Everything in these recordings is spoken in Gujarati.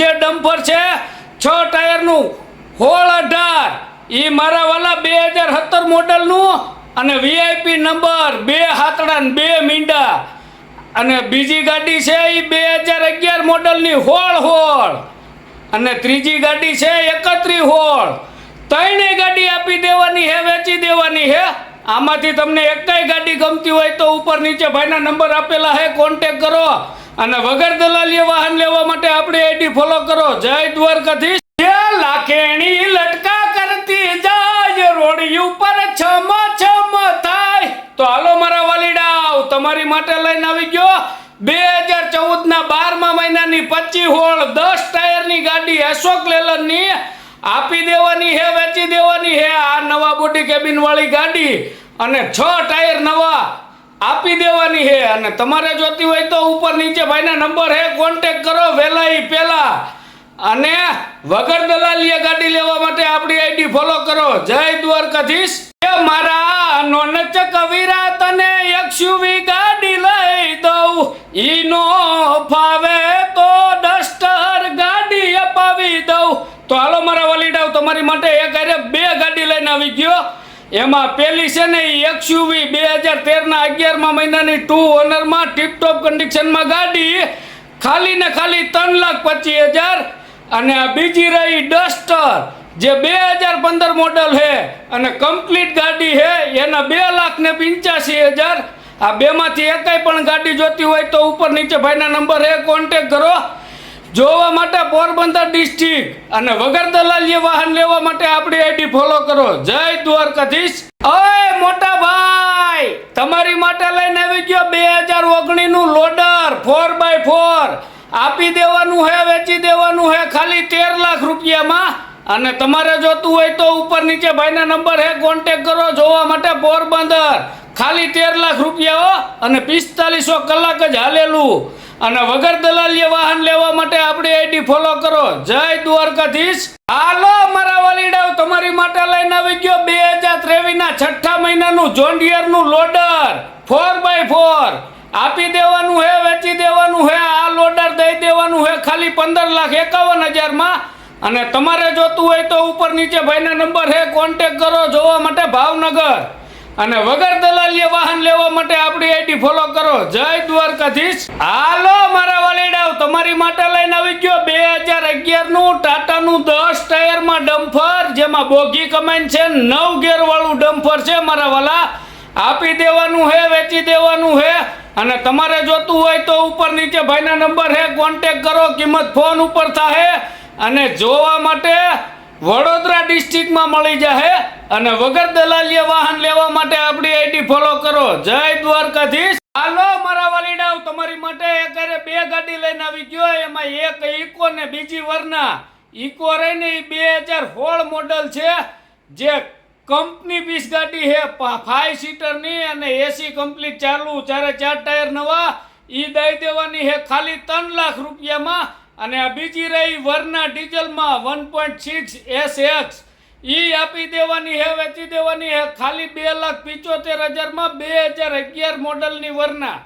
જે ડમ્પર છે, છ ટાયરનું, હોળ અઢાર. એ મારા વાલા બે હજાર સત્તર મોડલનું અને વીઆઈપી નંબર બે હાથડા બે મીંડા. અને બીજી ગાડી છે એ બે હજાર અગિયાર મોડલની હોળ હોળ. અને ત્રીજી ગાડી છે એકત્રી હોળ. ત્રણેય ગાડી આપી દેવાની હે, વેચી દેવાની હે. આમાંથી તમને એકાઈ ગાડી ગમતી હોય તો ઉપર નીચે ભાઈના નંબર આપેલા હે કોન્ટેક કરો. અને વગર દલાલીએ વાહન લેવા માટે આપણી આઈડી ફોલો કરો. જય દ્વારકાધીશ. લાખેણી લટકા કરતી જાય, રોડ ઉપર છમ છમ થાય. તો હાલો મારા વાલીડાઓ તમારી માટે લઈને આવી ગયો. બે હજાર ચૌદ ના બારમા મહિનાની પચી હોળ, દસ ટાયરની ગાડી અશોક લેલનની. આપી દેવાની હે, વેચી દેવાની હે, આ નવા બોડી કેબિન વાળી ગાડી. અને છ ટાયર નવા. આપી દેવાની હે અને તમારે જોતી હોય તો ઉપર નીચે ભાઈના નંબર હે કોન્ટેક કરો વહેલા ઈ પહેલા અને વગર દલાલીએ ગાડી લેવા માટે આપણી આઈડી ફોલો કરો. જય દ્વારકાધીશ. એ મારા નોનચ કવિરા તને એક્સયુવી ગાડી એમાં પેલી છે ને એક્સયુવી બે હજાર તેરના અગિયારમાં મહિનાની ટુ ઓનરમાં ટીપટોપ કન્ડિશનમાં ગાડી, ખાલી ને ખાલી ત્રણ લાખ પચીસ હજાર. અને આ બીજી રહી ડસ્ટર જે બે હજાર પંદર મોડલ છે અને કમ્પ્લીટ ગાડી છે એના બે લાખ ને પંચ્યાસી હજાર. આ બેમાંથી એકાઈ પણ ગાડી જોતી હોય તો ઉપર નીચે ભાઈના નંબર છે કોન્ટેક કરો. જોવા માટે પોરબંદર ડિસ્ટ્રિક્ટ અને વગર દલાલીએ વાહન લેવા માટે આપણી આઈડી ફોલો કરો. જય દ્વારકાધીશ. ઓય, મોટા ભાઈ, તમારી માટે લઈને આવી ગયો બે હજાર ઓગણીસનું લોડર ફોર બાય ફોર આપી દેવાનું હે, વેચી દેવાનું હે, ખાલી તેર લાખ રૂપિયામાં. અને તમારે જોતું હોય તો ઉપર નીચે ભાઈના નંબર હે કોન્ટેક કરો જોવા માટે પોરબંદર. ખાલી તેર લાખ રૂપિયા અને પિસ્તાલીસો કલાક જ હાલેલું. અને વગર દલાલીએ વાહન લેવા માટે આપણી આઈડી ફોલો કરો. જય દ્વારકાધીશ. હાલો, મારા વાલીડાઓ, તમારી માટે લઈને આવી ગયો બે હજાર ત્રેવીસ ના છઠ્ઠા મહિનાનું જોન્ડિયરનું લોડર. ફોર બાય ફોર આપી દેવાનું હે, વેચી દેવાનું હે, આ લોડર દઈ દેવાનું હે, ખાલી પંદર લાખ એકાવન હજારમાં. અને તમારે જોતું હોય તો ઉપર નીચે ભાઈના નંબર હે કોન્ટેક કરો, જોવા માટે ભાવનગર. અને વગર દલાલીએ વાહન લેવા માટે આપણી આઈડી ફોલો કરો. જય દ્વારકાધીશ. હાલો, મારા વાલીડાવ તમારી માટે લઈને આવી ગયો બે હજાર અગિયારનું ટાટાનું દસ ટાયરમાં ડમ્ફર, જેમાં બોગી કમાઈન છે, નવ ગેર વાળું ડમ્ફર છે, મારા વાલા. આપી દેવાનું હે, વેચી દેવાનું હે, અને તમારે જોતું હોય તો ઉપર નીચે ભાઈના નંબર હે, કોન્ટેક કરો, કિંમત ફોન ઉપર થાય અને જોવા માટે વડોદરા ડિસ્ટ્રિક્ટમાં મળી જશે અને વગર દલાલીય વાહન લેવા માટે આપણી આઈડી ફોલો કરો. જય દ્વારકાધીશ. હાલો, મારા વાલીડાઓ, તમારી માટે હારે બે ગાડી લઈને આવી ગયો. એમાં એક ઇકો ને બીજી વરના. ઇકો રહીને એ બે હજાર સોળ મોડલ છે. જે કંપની પીસ ગાડી છે. ફાઈવ સીટરની અને એસી કમ્પ્લીટ ચાલુ. ચારે ચાર ટાયર નવા. એ દઈ દેવાની છે ખાલી ત્રણ લાખ રૂપિયામાં. અને બીજી રહી Verna ડીઝલમાં one point six S X. E આપી દેવાની હે, વેચી દેવાની હે, ખાલી બે લાખ પિચોતેર હજારમાં બે હજાર અગિયાર મોડલની વરના.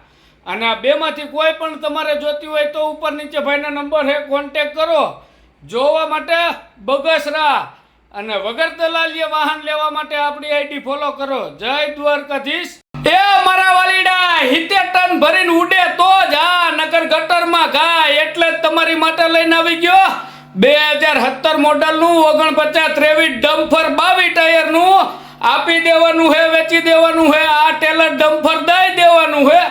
અને આ બેમાંથી કોઈ પણ તમારે જોતી હોય તો ઉપર નીચે ભાઈના નંબર હે કોન્ટેક કરો. જોવા માટે બગસરા. અને વગર દલાલીએ વાહન લેવા માટે આપણી આઈડી ફોલો કરો. જય દ્વારકાધીશ. એ વાલીડા હિતે ટન ભરીને ઉડે તો જ આ નગર ગટરમાં ગાય. એટલે તમારી માટે લઈને આવી ગયો બે હજાર સત્તર મોડલનું ઓગણપચાસ ત્રેવીસ ડમ્ફર બાવીસ ટાયરનું. આપી દેવાનું હે, વેચી દેવાનું હે, આ ટેલર ડમ્ફર દઈ દેવાનું હે.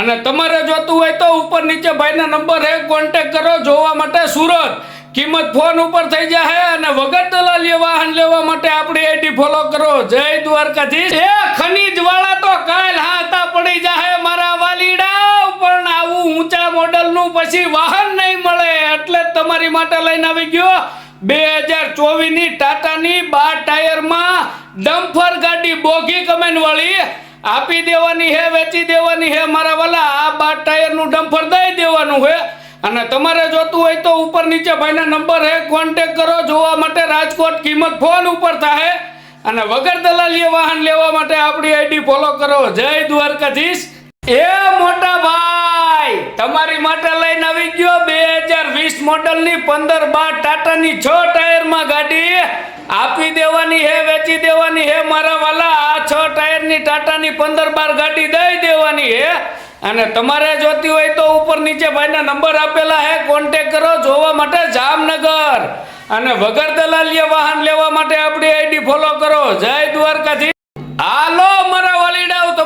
અને તમારે જોતું હોય તો ઉપર નીચે ભાઈના નંબર હે કોન્ટેક કરો જોવા માટે સુરત. કિંમત ફોન ઉપર થઈ જાય અને વગર દલાલીએ વાહન લેવા માટે આપણી આઈડી ફોલો કરો. જય દ્વારકાધીશ. એ ખનીજ વાળા પછી વાહન નહીં મળે એટલે તમારી માટે લઈને આવી ગયો બે હજાર ચોવીસની ટાટાની બાર ટાયરમાં ડમ્ફર ગાડી બોગી કમેન વાળી. આપી દેવાની હે, વેચી દેવાની હે, મારા વાલા, આ બાર ટાયરનું ડમ્ફર દઈ દેવાનું હે. અને તમારે જોતું હોય તો ઉપર નીચે ભાઈના નંબર હે કોન્ટેક કરો, જોવા માટે રાજકોટ કિંમત ફોન ઉપર થાય અને વગર દલાલીએ વાહન લેવા માટે આપણી આઈડી ફોલો કરો. જય દ્વારકાધીશ. એ મોટા ભાઈ! તમારી માટે લઈને આવી ગયો બે હજાર વીસ મોડલની પંદર બાર ટાટાની છ ટાયરમાં ગાડી. આપી દેવાની હે, વેચી દેવાની હે, મારા વાલા, આ છ ટાયરની ટાટાની પંદર બાર ગાડી દઈ દેવાની હે. અને તમારે જોતી હોય તો ઉપર નીચે ભાઈના નંબર આપેલા હે કોન્ટેક કરો, જોવા માટે જામનગર. અને વગર દલાલીએ વાહન લેવા માટે આપણી આઈડી ફોલો કરો. જય દ્વારકાથી હાલો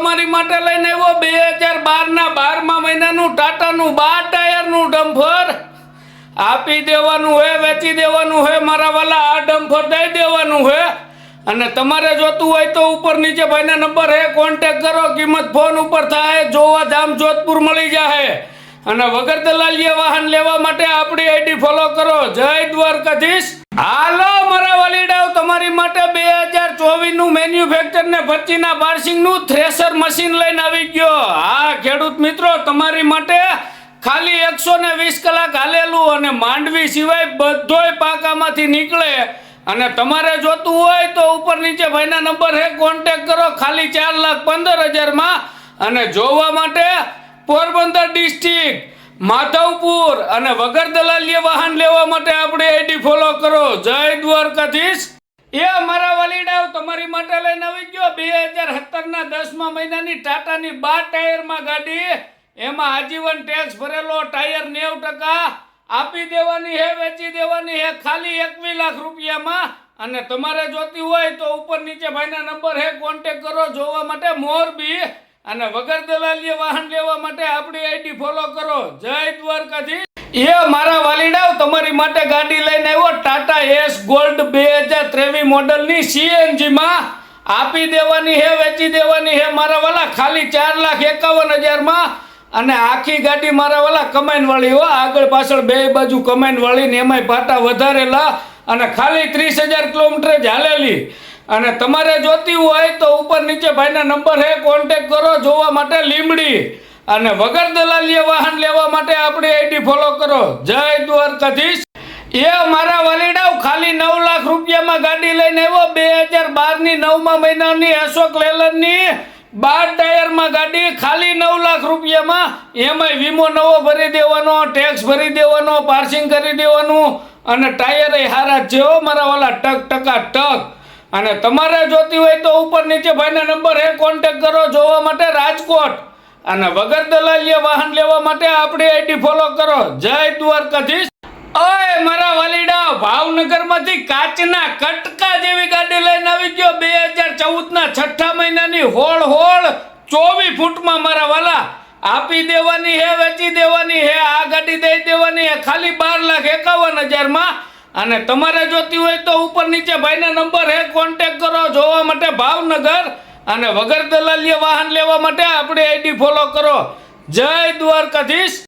તમારી માટે લઈને આવ્યો બે હજાર બારના બારમા મહિનાનું ટાટાનું બાર ટાયરનું ડમ્ફર. આપી દેવાનું હે, વેચી દેવાનું હે, મારા વાલા, આ ડમ્ફર દઈ દેવાનું હે. અને તમારે જોતું હોય તો ઉપર નીચે ભાઈના નંબર હે કોન્ટેક કરો, કિંમત ફોન ઉપર થાય, જોવા ધામ જોધપુર મળી જાય અને વગર દલાલીએ વાહન લેવા માટે આપણી આઈડી ફોલો કરો. જય દ્વારકાધીશ. હાલો, મારા વાલીડાઓ, તમારી માટે બે હજાર ચોવીસનું મેન્યુફેક્ચર ને પચીના પાર્સિંગનું થ્રેસર મશીન લઈને આવી ગયો. હા, ખેડૂત મિત્રો, તમારી માટે ખાલી એકસો ને વીસ કલાક હાલેલું અને માંડવી સિવાય બધોય પાકામાંથી નીકળે. અને તમારે જોતું હોય તો ઉપર નીચે ભાઈના નંબર હે કોન્ટેક કરો. ખાલી ચાર લાખ પંદર હજારમાં. અને જોવા માટે પોરબંદર ડિસ્ટ્રિક્ટ માધવપુર અને વગર દલાલીએ વાહન લેવા માટે આપણે આઈડી ફોલો કરો. જય દ્વારકાધીશ. એ અમારા વલીડાઓ તમારી માટે લઈને આવી ગયો બે હજાર સત્તરના દસમા મહિનાની ટાટાની બાર ટાયરમાં ગાડી. એમાં આજીવન ટેક્સ ભરેલો, ટાયર નેવ ટકા. આપી દેવાની હે, વેચી દેવાની હે, ખાલી એકવીસ લાખ રૂપિયામાં. અને તમારે જોતી હોય તો ઉપર નીચે ભાઈના નંબર હે કોન્ટેક કરો, જોવા માટે મોરબી. અને વગર દલાલીએ વાહન લેવા માટે આપણી આઈડી ફોલો કરો. જય દ્વારકાથી એ મારા વાલીડાઓ, તમારી માટે ગાડી લઈને આવ્યો ટાટા એસ ગોલ્ડ બે હજાર ત્રેવીસ મોડલની સીએનજીમાં આપી દેવાની હે, વેચી દેવાની હે, મારા વાલા, ખાલી ચાર લાખ એકાવન હજારમાં અને આખી ગાડી મારા વાલા કમાઈન વાળી હો. આગળ પાછળ બે બાજુ કમાઈન વાળી ને એમાંય પાટા વધારેલા. અને ખાલી ત્રીસ હજાર કિલોમીટર જ હાલેલી. અને તમારે જોતી હોય તો ઉપર નીચે ભાઈના નંબર હે કોન્ટેક કરો, જોવા માટે લીમડી. અને વગર દલાલીએ વાહન લેવા માટે આપણી આઈડી ફોલો કરો. જય દ્વારકાધીશ. એ મારા વાલીડાઓ ખાલી નવ લાખ રૂપિયામાં ગાડી લઈને આવ્યો. બે હજાર બારની નવમા મહિનાની અશોક લેલનની બાર ટાયરમાં ગાડી ખાલી નવ લાખ રૂપિયામાં. એમાં વીમો નવો ભરી દેવાનો ટેક્સ ભરી દેવાનો પાર્સિંગ કરી દેવાનું. અને ટાયર હારા જેવો મારા વાલા ટક ટકા ટક. અને તમારે જોતી હોય તો ઉપર નીચે ભાઈના નંબર હે કોન્ટેક કરો જોવા માટે રાજકોટ. અને વગર દલાલીએ વાહન લેવા માટે આપણી આઈડી ફોલો કરો. જય દ્વારકાધીશ. ઓય, મારા વાલીડા, ભાવનગરમાંથી કાચના કટકા જેવી ગાડી લઈને આવી ગયો બે હજાર ચૌદના છઠ્ઠા મહિનાની હોળ હોળ ચોવીસ ફૂટમાં મારા વાલા. આપી દેવાની હે, વેચી દેવાની હે, આ ગાડી દઈ દેવાની હે, ખાલી બાર લાખ એકાવન હજારમાં અને તમારે જોતી હોય તો ઉપર નીચે ભાઈના નંબર હે કોન્ટેક કરો જોવા માટે ભાવનગર અને વગર દલાલીય વાહન લેવા માટે આપણી આઈડી ફોલો કરો. જય દ્વારકાધીશ.